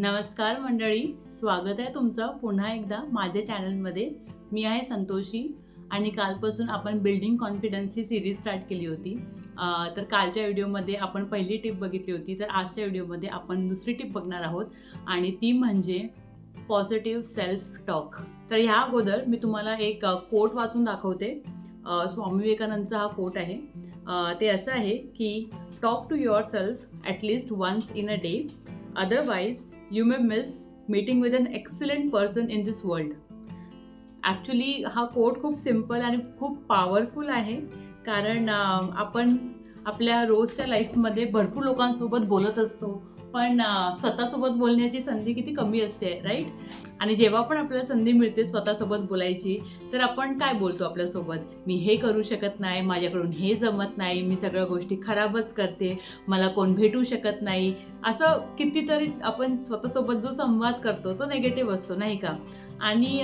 नमस्कार मंडळी स्वागत आहे तुमचं पुन्हा एकदा माझ्या चॅनलमध्ये. मी आहे संतोषी आणि कालपासून आपण बिल्डिंग कॉन्फिडन्स ही सिरीज स्टार्ट केली होती. तर कालच्या व्हिडिओमध्ये आपण पहिली टिप बघितली होती तर आजच्या व्हिडिओमध्ये आपण दुसरी टिप बघणार आहोत आणि ती म्हणजे पॉझिटिव्ह सेल्फ टॉक तर ह्या अगोदर मी तुम्हाला एक कोट वाचून दाखवते. स्वामी विवेकानंदचा हा कोट आहे. ते असं आहे की talk to your self at least once in a day otherwise you may miss meeting with an excellent person in this world actually हा कोट खूप सिंपल आणि खूप पॉवरफुल आहे. कारण आपण आपल्या रोजच्या लाईफमध्ये भरपूर लोकांसोबत बोलत असतो. पण स्वतःसोबत बोलण्याची संधी किती कमी असते राईट आणि जेव्हा पण आपल्याला संधी मिळते स्वतःसोबत बोलायची तर आपण काय बोलतो आपल्यासोबत? मी हे करू शकत नाही माझ्याकडून हे जमत नाही मी सगळ्या गोष्टी खराबच करते मला कोण भेटू शकत नाही. असं कितीतरी आपण स्वतःसोबत जो संवाद करतो तो नेगेटिव्ह असतो नाही का? आणि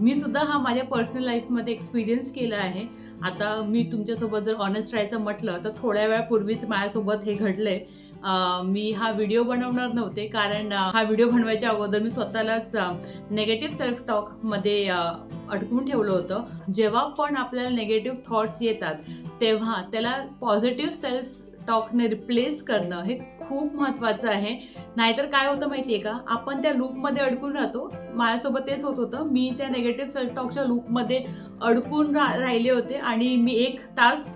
मी सुद्धा हा माझ्या पर्सनल लाईफमध्ये एक्सपिरियन्स केला आहे. आता मी तुमच्यासोबत जर ऑनेस्ट राहायचं म्हटलं तर थोड्या वेळापूर्वीच माझ्यासोबत हे घडलंय. आहे मी हा व्हिडिओ बनवणार नव्हते कारण हा व्हिडिओ बनवायच्या अगोदर मी स्वतःलाच नेगेटिव्ह सेल्फ टॉकमध्ये अडकून ठेवलं होतं. जेव्हा पण आपल्याला नेगेटिव्ह थॉट्स येतात तेव्हा त्याला पॉझिटिव्ह सेल्फ टॉकने रिप्लेस करणं हे खूप महत्त्वाचं आहे. नाहीतर काय होतं माहिती आहे का? आपण त्या लूपमध्ये अडकून राहतो. माझ्यासोबत तेच होत होतं. मी त्या नेगेटिव्ह सेल्फ टॉकच्या लूपमध्ये अडकून रा राहिले होते आणि मी एक तास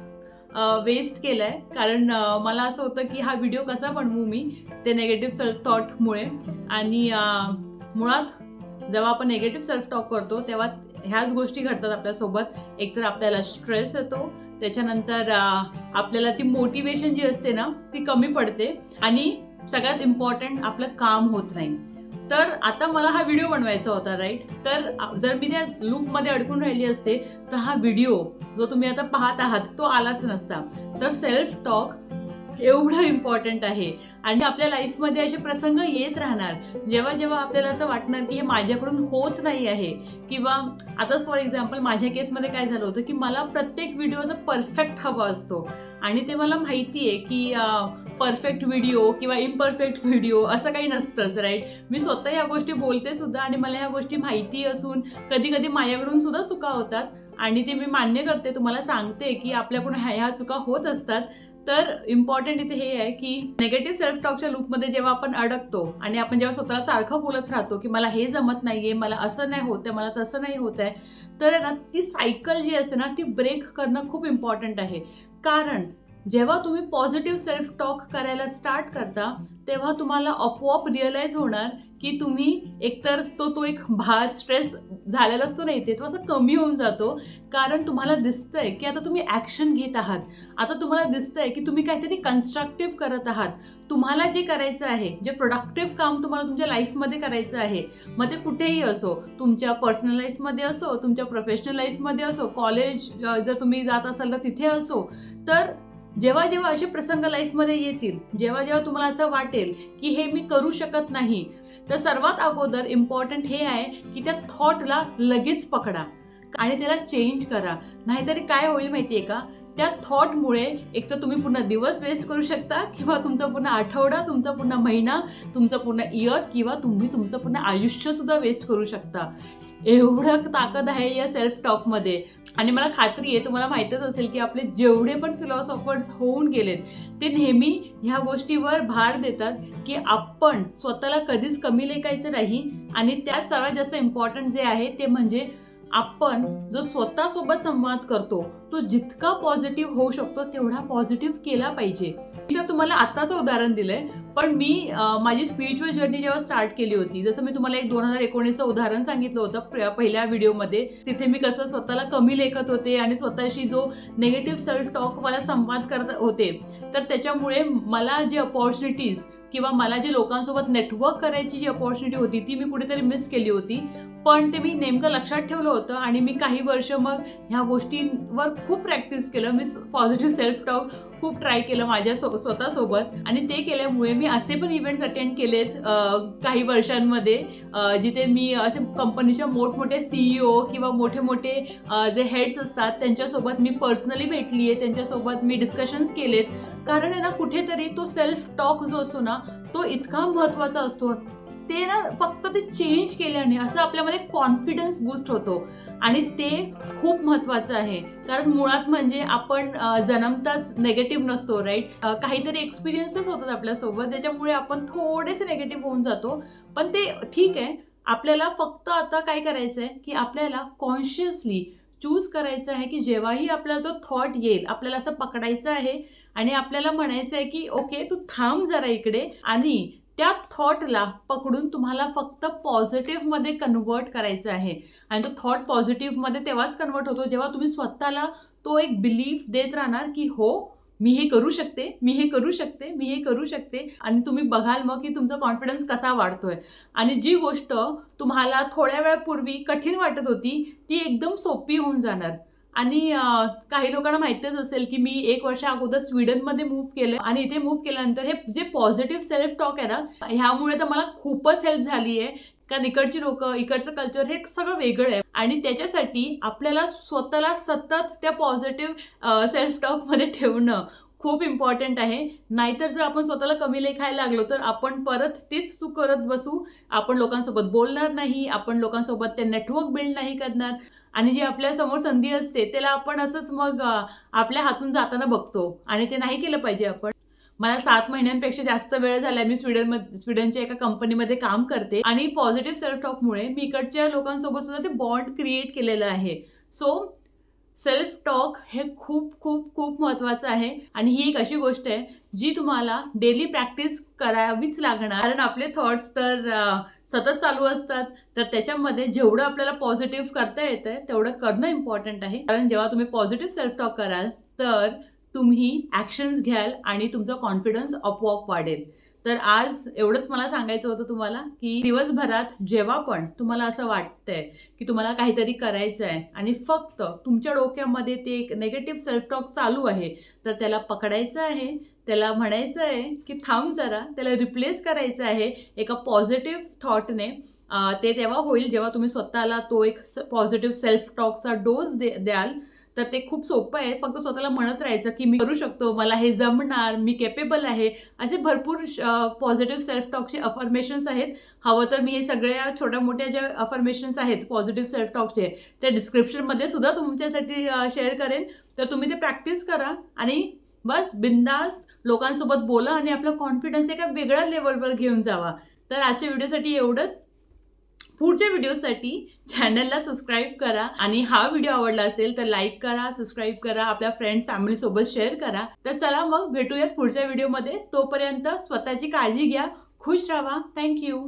वेस्ट केलं आहे कारण मला असं होतं की हा व्हिडिओ कसा बनवू मी ते नेगेटिव्ह सेल्फ थॉटमुळे आणि मुळात जेव्हा आपण नेगेटिव्ह सेल्फ टॉक करतो तेव्हा ह्याच गोष्टी घडतात आपल्यासोबत. एकतर आपल्याला स्ट्रेस येतो त्याच्यानंतर आपल्याला ती मोटिवेशन जी असते ना ती कमी पडते. आणि सगळ्यात इम्पॉर्टंट आपलं काम होत नाही. तर आता मला हा व्हिडिओ बनवायचा होता राईट तर जर मी त्या लूपमध्ये अडकून राहिली असते तर हा व्हिडिओ जो तुम्ही आता पाहत आहात तो आलाच नसता. तर सेल्फ टॉक एवढं इम्पॉर्टंट आहे. आणि आपल्या लाईफमध्ये असे प्रसंग येत राहणार. जेव्हा जेव्हा आपल्याला असं वाटणार की हे माझ्याकडून होत नाही आहे किंवा आताच फॉर एक्झाम्पल माझ्या केसमध्ये काय झालं होतं की मला प्रत्येक व्हिडिओचं परफेक्ट हवा असतो. आणि ते मला माहिती आहे की परफेक्ट व्हिडिओ किंवा इम्परफेक्ट व्हिडिओ असं काही नसतंच राईट मी स्वतः ह्या गोष्टी बोलते सुद्धा आणि मला ह्या गोष्टी माहिती असून कधी कधी माझ्याकडून सुद्धा चुका होतात आणि ते मी मान्य करते तुम्हाला सांगते की आपल्याकडून ह्या ह्या चुका होत असतात. तर इम्पॉर्टंट इथे हे आहे की नेगेटिव्ह सेल्फ टॉकच्या लूपमध्ये जेव्हा आपण अडकतो आणि आपण जेव्हा स्वतःला सारखं बोलत राहतो की मला हे जमत नाही आहे मला असं नाही होत आहे मला तसं नाही होत आहे तर ना ती सायकल जी असते ना ती ब्रेक करणं खूप इम्पॉर्टंट आहे. कारण जेव्हा तुम्ही पॉझिटिव्ह सेल्फ टॉक करायला स्टार्ट करता तेव्हा तुम्हाला आपोआप रिअलाईज होणार की तुम्ही एकतर तो तो एक भार स्ट्रेस झालेला असतो नाही ते तो असं कमी होऊन जातो. कारण तुम्हाला दिसतंय की आता तुम्ही ॲक्शन घेत आहात. आता तुम्हाला दिसतंय की तुम्ही काहीतरी कन्स्ट्रक्टिव्ह करत आहात. तुम्हाला जे करायचं आहे जे प्रोडक्टिव्ह काम तुम्हाला तुमच्या लाईफमध्ये करायचं आहे मग ते कुठेही असो तुमच्या पर्सनल लाईफमध्ये असो तुमच्या प्रोफेशनल लाईफमध्ये असो कॉलेज जर तुम्ही जात असाल तर तिथे असो तर जेव्हा जेव्हा असे प्रसंग लाईफमध्ये येतील जेव्हा जेव्हा तुम्हाला असं वाटेल की हे मी करू शकत नाही तर सर्वात अगोदर इम्पॉर्टंट हे आहे की त्या थॉटला लगेच पकडा आणि त्याला चेंज करा. नाहीतरी काय होईल माहिती आहे का? त्या थॉटमुळे एक तर तुम्ही पूर्ण दिवस वेस्ट करू शकता किंवा तुमचा पूर्ण आठवडा तुमचा पूर्ण महिना तुमचं पूर्ण इयर किंवा तुम्ही तुमचं पूर्ण आयुष्यसुद्धा वेस्ट करू शकता. एवढं ताकद आहे या सेल्फ टॉकमध्ये आणि मला खात्री आहे तुम्हाला माहीतच असेल की आपले जेवढे पण फिलॉसॉफर्स होऊन गेलेत ते नेहमी ह्या गोष्टीवर भार देतात की आपण स्वतःला कधीच कमी लेखायचं नाही आणि त्यात सर्वात जास्त इम्पॉर्टंट जे आहे ते म्हणजे आपण जो स्वतःसोबत संवाद करतो तो जितका पॉझिटिव्ह होऊ शकतो तेवढा पॉझिटिव्ह केला पाहिजे. तर तुम्हाला आत्ताचं उदाहरण दिलंय पण मी माझी स्पिरिच्युअल जर्नी जेव्हा स्टार्ट केली होती जसं मी तुम्हाला एक दोन हजार एकोणीसचं उदाहरण सांगितलं होतं पहिल्या व्हिडिओमध्ये तिथे मी कसं स्वतःला कमी लेखत होते आणि स्वतःशी जो नेगेटिव्ह सेल्फ टॉक मला संवाद करत होते तर त्याच्यामुळे मला जे अपॉर्च्युनिटीज किंवा मला जे लोकांसोबत नेटवर्क करायची जी अपॉर्च्युनिटी होती ती मी कुठेतरी मिस केली होती. पण ते मी नेमकं लक्षात ठेवलं होतं आणि मी काही वर्ष मग ह्या गोष्टींवर खूप प्रॅक्टिस केलं. मी पॉझिटिव्ह सेल्फ टॉक खूप ट्राय केलं माझ्या सो स्वतःसोबत. आणि ते केल्यामुळे मी असे पण इव्हेंट्स अटेंड केलेत काही वर्षांमध्ये जिथे मी असे कंपनीच्या मोठमोठे सीईओ किंवा मोठे मोठे जे हेड्स असतात त्यांच्यासोबत मी पर्सनली भेटली आहे त्यांच्यासोबत मी डिस्कशन्स केलेत. कारण आहे ना कुठेतरी तो सेल्फ टॉक जो असतो ना तो इतका महत्त्वाचा असतो. ते ना फक्त ते चेंज केल्याने असं आपल्यामध्ये कॉन्फिडन्स बूस्ट होतो. आणि ते खूप महत्त्वाचं आहे. कारण मुळात म्हणजे आपण जन्मताच नेगेटिव्ह नसतो राईट काहीतरी एक्सपिरियन्सेस होतात आपल्यासोबत त्याच्यामुळे आपण थोडेसे नेगेटिव्ह होऊन जातो. पण ते ठीक आहे. आपल्याला फक्त आता काय करायचं आहे की आपल्याला कॉन्शियसली चूज करायचं आहे की जेव्हाही आपल्याला तो थॉट येईल आपल्याला असं पकडायचं आहे आणि आपल्याला म्हणायचं आहे की ओके तू थांब जरा इकडे आणि त्या थॉटला पकडून तुम्हाला फक्त पॉझिटिव्हमध्ये कन्वर्ट करायचं आहे. आणि तो थॉट पॉझिटिव्हमध्ये तेव्हाच कन्वर्ट होतो जेव्हा तुम्ही स्वतःला तो एक बिलीफ देत राहणार की हो मी हे करू शकते मी हे करू शकते मी हे करू शकते. आणि तुम्ही बघाल मग की तुमचा कॉन्फिडन्स कसा वाढतोय. आणि जी गोष्ट तुम्हाला थोड्या वेळापूर्वी कठीण वाटत होती ती एकदम सोपी होऊन जाणार. आणि काही लोकांना माहितीच असेल की मी एक वर्षा अगोदर स्वीडनमध्ये मूव्ह केलं आणि इथे मूव्ह केल्यानंतर हे जे पॉझिटिव्ह सेल्फ टॉक आहे ना ह्यामुळे तर मला खूपच हेल्प झाली आहे. कारण इकडची लोक इकडचं कल्चर हे सगळं वेगळं आहे. आणि त्याच्यासाठी आपल्याला स्वतःला सतत त्या पॉझिटिव्ह सेल्फ टॉकमध्ये ठेवणं खूप इम्पॉर्टंट आहे. नाहीतर जर आपण स्वतःला कमी लेखायला लागलो तर आपण परत तेच चूक करत बसू. आपण लोकांसोबत बोलणार नाही आपण लोकांसोबत ते नेटवर्क बिल्ड नाही करणार. आणि जी आपल्यासमोर संधी असते त्याला आपण असंच मग आपल्या हातून जाताना बघतो. आणि ते नाही केलं पाहिजे आपण. मला सात महिन्यांपेक्षा जास्त वेळ झाला मी स्वीडनमध्ये स्वीडनच्या एका कंपनीमध्ये काम करते. आणि पॉझिटिव्ह सेल्फ टॉकमुळे मी इकडच्या लोकांसोबत सुद्धा ते बॉन्ड क्रिएट केलेलं आहे. सो सेल्फ टॉक हे खूप खूप खूप महत्त्वाचं आहे. आणि ही एक अशी गोष्ट आहे जी तुम्हाला डेली प्रॅक्टिस करावीच लागणार. कारण आपले थॉट्स तर सतत चालू असतात. तर त्याच्यामध्ये जेवढं आपल्याला पॉझिटिव्ह करता येतं तेवढं करणं इम्पॉर्टंट आहे. कारण जेव्हा तुम्ही पॉझिटिव्ह सेल्फ टॉक कराल तर तुम्ही ॲक्शन्स घ्याल आणि तुमचा कॉन्फिडन्स आपोआप वाढेल. तर आज एवढंच मला सांगायचं होतं तुम्हाला की दिवसभरात जेव्हा पण तुम्हाला असं वाटतंय की तुम्हाला काहीतरी करायचं आहे आणि फक्त तुमच्या डोक्यामध्ये ते एक नेगेटिव्ह सेल्फ टॉक चालू आहे तर त्याला पकडायचं आहे त्याला म्हणायचं आहे की थांब जरा त्याला रिप्लेस करायचं आहे एका पॉझिटिव्ह थॉटने ते तेव्हा होईल जेव्हा तुम्ही स्वतःला तो एक पॉझिटिव्ह सेल्फ टॉकचा डोस दे द्याल. तर ते खूप सोपं आहे. फक्त स्वतःला म्हणत राहायचं की मी करू शकतो मला हे जमणार मी केपेबल आहे. असे भरपूर पॉझिटिव्ह सेल्फ टॉकचे अफर्मेशन्स आहेत. हवं तर मी हे सगळ्या छोट्या मोठ्या ज्या अफर्मेशन्स आहेत पॉझिटिव्ह सेल्फ टॉकचे ते डिस्क्रिप्शनमध्ये सुद्धा तुमच्यासाठी शेअर करेन. तर तुम्ही ते प्रॅक्टिस करा आणि बस बिंदास्त लोकांसोबत बोला आणि आपला कॉन्फिडन्स एका वेगळ्या लेवलवर घेऊन जावा. तर आजच्या व्हिडिओसाठी एवढंच. पुढच्या व्हिडिओसाठी चॅनलला सबस्क्राईब करा. आणि हा व्हिडिओ आवडला असेल तर लाईक करा सबस्क्राईब करा आपल्या फ्रेंड्स फॅमिलीसोबत शेअर करा. तर चला मग भेटूयात पुढच्या व्हिडिओमध्ये. तोपर्यंत स्वतःची काळजी घ्या खुश राहा. थँक्यू